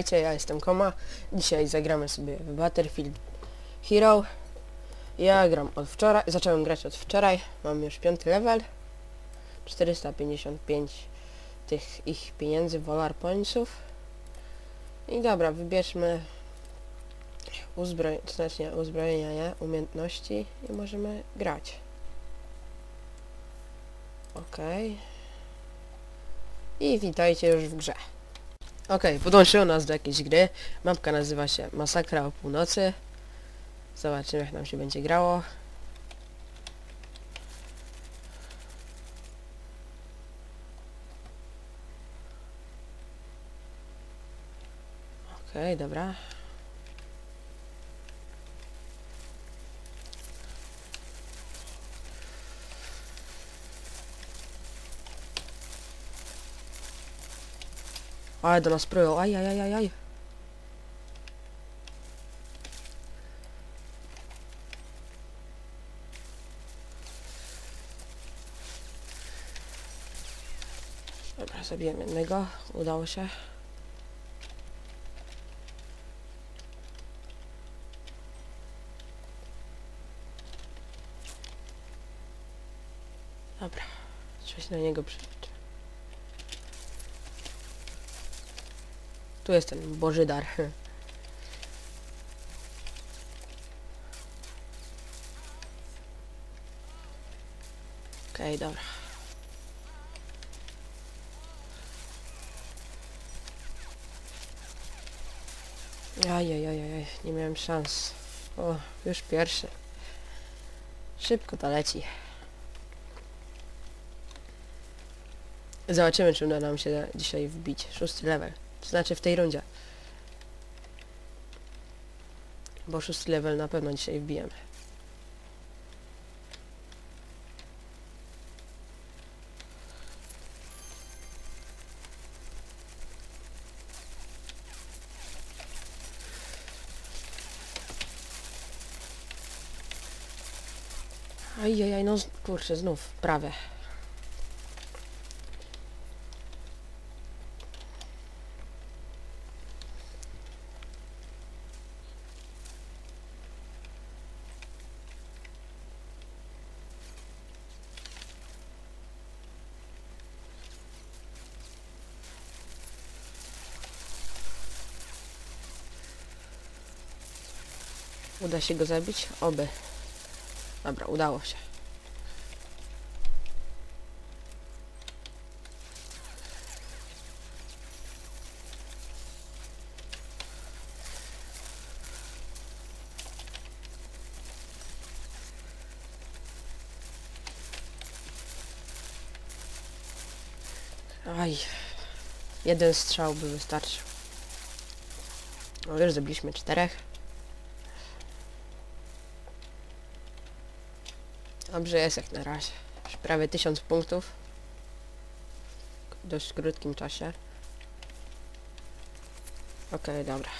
Witajcie, ja jestem Koma. Dzisiaj zagramy sobie w Battlefield Hero. Ja gram od wczoraj, zacząłem grać od wczoraj, mam już piąty level. 455 tych ich pieniędzy, Volar Pointsów. I dobra, wybierzmy uzbroj znacznie uzbrojenia, nie? Umiejętności i możemy grać. Okej. I witajcie już w grze. Okej, podłączyło nas do jakiejś gry. Mapka nazywa się Masakra o północy. Zobaczymy jak nam się będzie grało. Okej, dobra. Ale do nas prują, aj, aj, aj, aj, aj. Dobra, zabiłem jednego, udało się. Dobra, trzeba się na niego przyjrzeć. Tu jest ten Boży dar. Okej, okay, dobra. Ajajajaj, nie miałem szans. O, już pierwszy. Szybko to leci. Zobaczymy, czy uda nam się dzisiaj wbić. Szósty level. To znaczy w tej rundzie. Bo szósty level na pewno dzisiaj wbijemy. Ajajaj, no kurczę, znów, prawie. Uda się go zabić? Oby. Dobra, udało się. Aj. Jeden strzał by wystarczył. No już zabiliśmy czterech. Dobrze jest jak na razie. Już prawie 1000 punktów. W dość krótkim czasie. Okej, okay, dobra.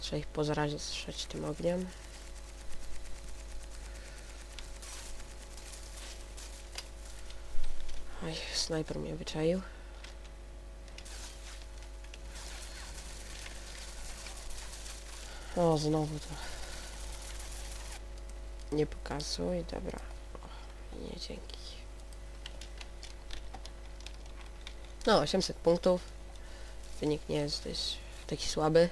Trzeba ich po zarazie strzeć tym ogniem. Oj, snajper mnie wyczaił. O, znowu to. Nie pokazuj, dobra. O, nie, dzięki. No, 800 punktów. Wynik nie jest dość taki słaby.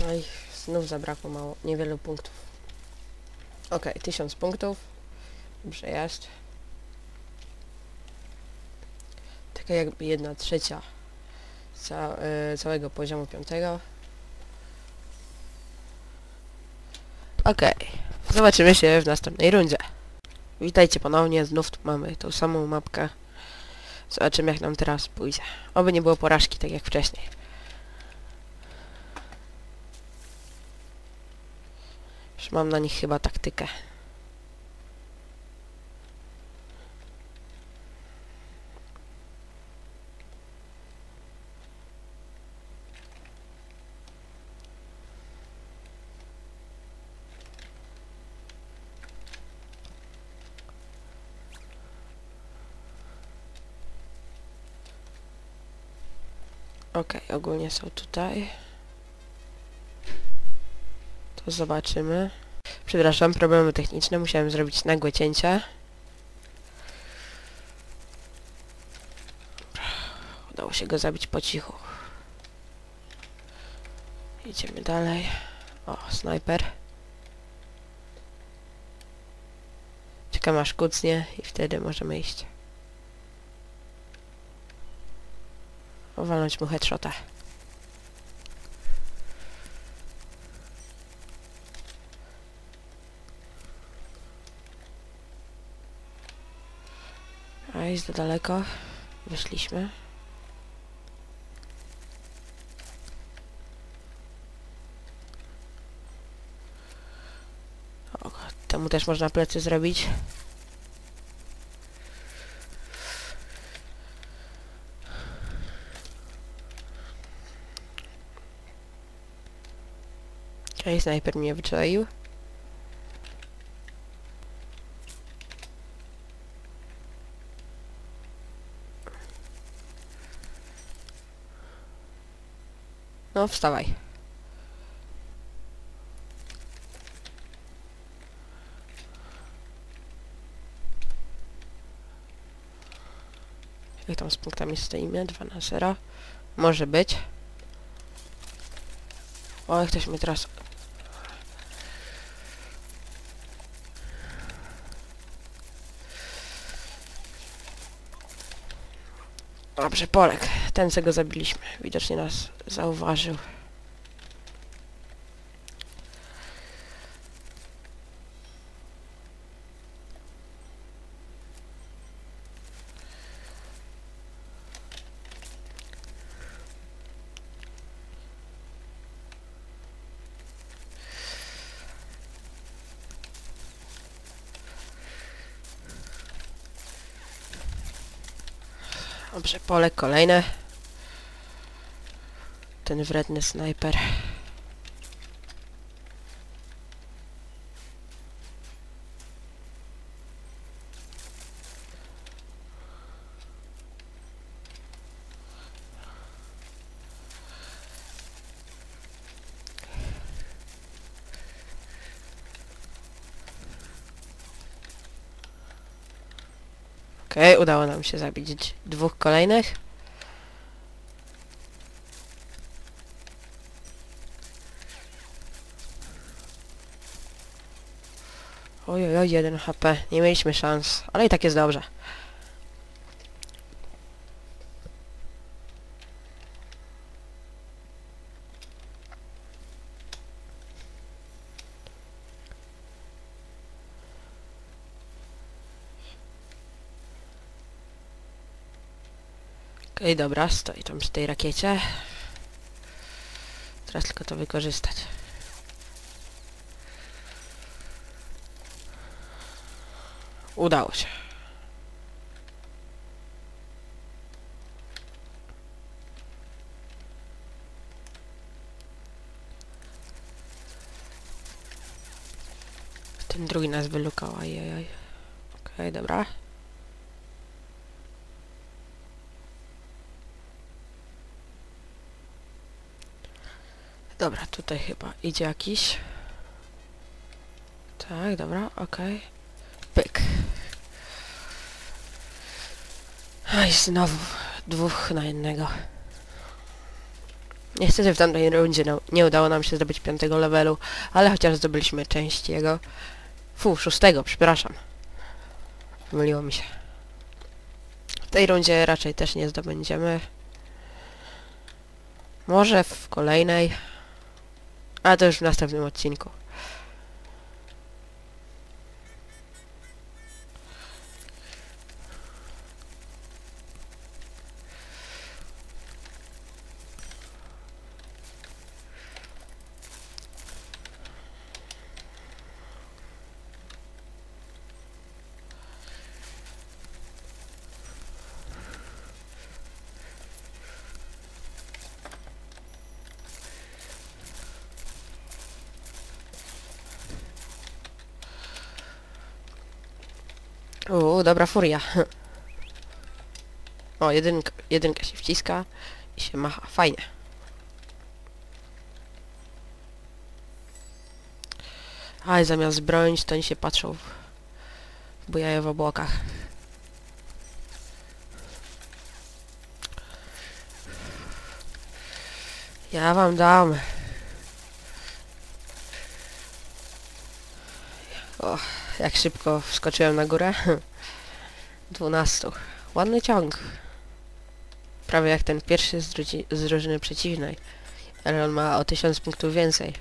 No znów zabrakło mało, niewielu punktów. Ok, 1000 punktów. Dobrze jest. Taka jakby jedna trzecia ca y całego poziomu piątego. Ok, zobaczymy się w następnej rundzie. Witajcie ponownie, znów tu mamy tą samą mapkę. Zobaczymy jak nam teraz pójdzie. Oby nie było porażki, tak jak wcześniej. Już mam na nich chyba taktykę. Okej, ogólnie są tutaj. To zobaczymy. Przepraszam, problemy techniczne. Musiałem zrobić nagłe cięcie. Udało się go zabić po cichu. Idziemy dalej. O, snajper. Czekam aż kucnie i wtedy możemy iść. Walnąć mu headshota. Jest za daleko. Wyszliśmy. O, temu też można plecy zrobić. Okej, snajper mnie wyczaił. No, wstawaj. Jak tam z punktami stoimy? 2 na 0. Może być. O, ktoś mnie teraz... Dobrze, Polek. Ten, co go zabiliśmy. Widocznie nas zauważył. Dobrze, Polek kolejne. Ten wredny snajper. Okej, udało nam się zabić dwóch kolejnych. Ojoj, jeden HP. Nie mieliśmy szans, ale i tak jest dobrze. Okej, dobra, stoi tam przy tej rakiecie. Teraz tylko to wykorzystać. Udało się. Ten drugi nas wylukał, ajajaj. Okej, dobra. Dobra, tutaj chyba idzie jakiś. Tak, dobra, okej. Pyk. Aj, znowu dwóch na jednego. Niestety w tamtej rundzie no, nie udało nam się zdobyć piątego levelu, ale chociaż zdobyliśmy część jego. Fu, szóstego, przepraszam. Myliło mi się. W tej rundzie raczej też nie zdobędziemy. Może w kolejnej. Ale to już w następnym odcinku. Uuu, dobra furia. O, jedynka, jedynka się wciska i się macha. Fajnie. Ale zamiast bronić, to oni się patrzą. Bujają w obłokach. Ja wam dam. O, jak szybko wskoczyłem na górę. 12. Ładny ciąg. Prawie jak ten pierwszy z, z drużyny przeciwnej. Ale on ma o 1000 punktów więcej.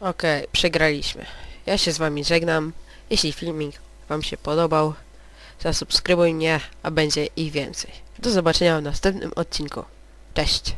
Okej, przegraliśmy. Ja się z wami żegnam. Jeśli filmik wam się podobał, zasubskrybuj mnie, a będzie ich więcej. Do zobaczenia w następnym odcinku. Cześć!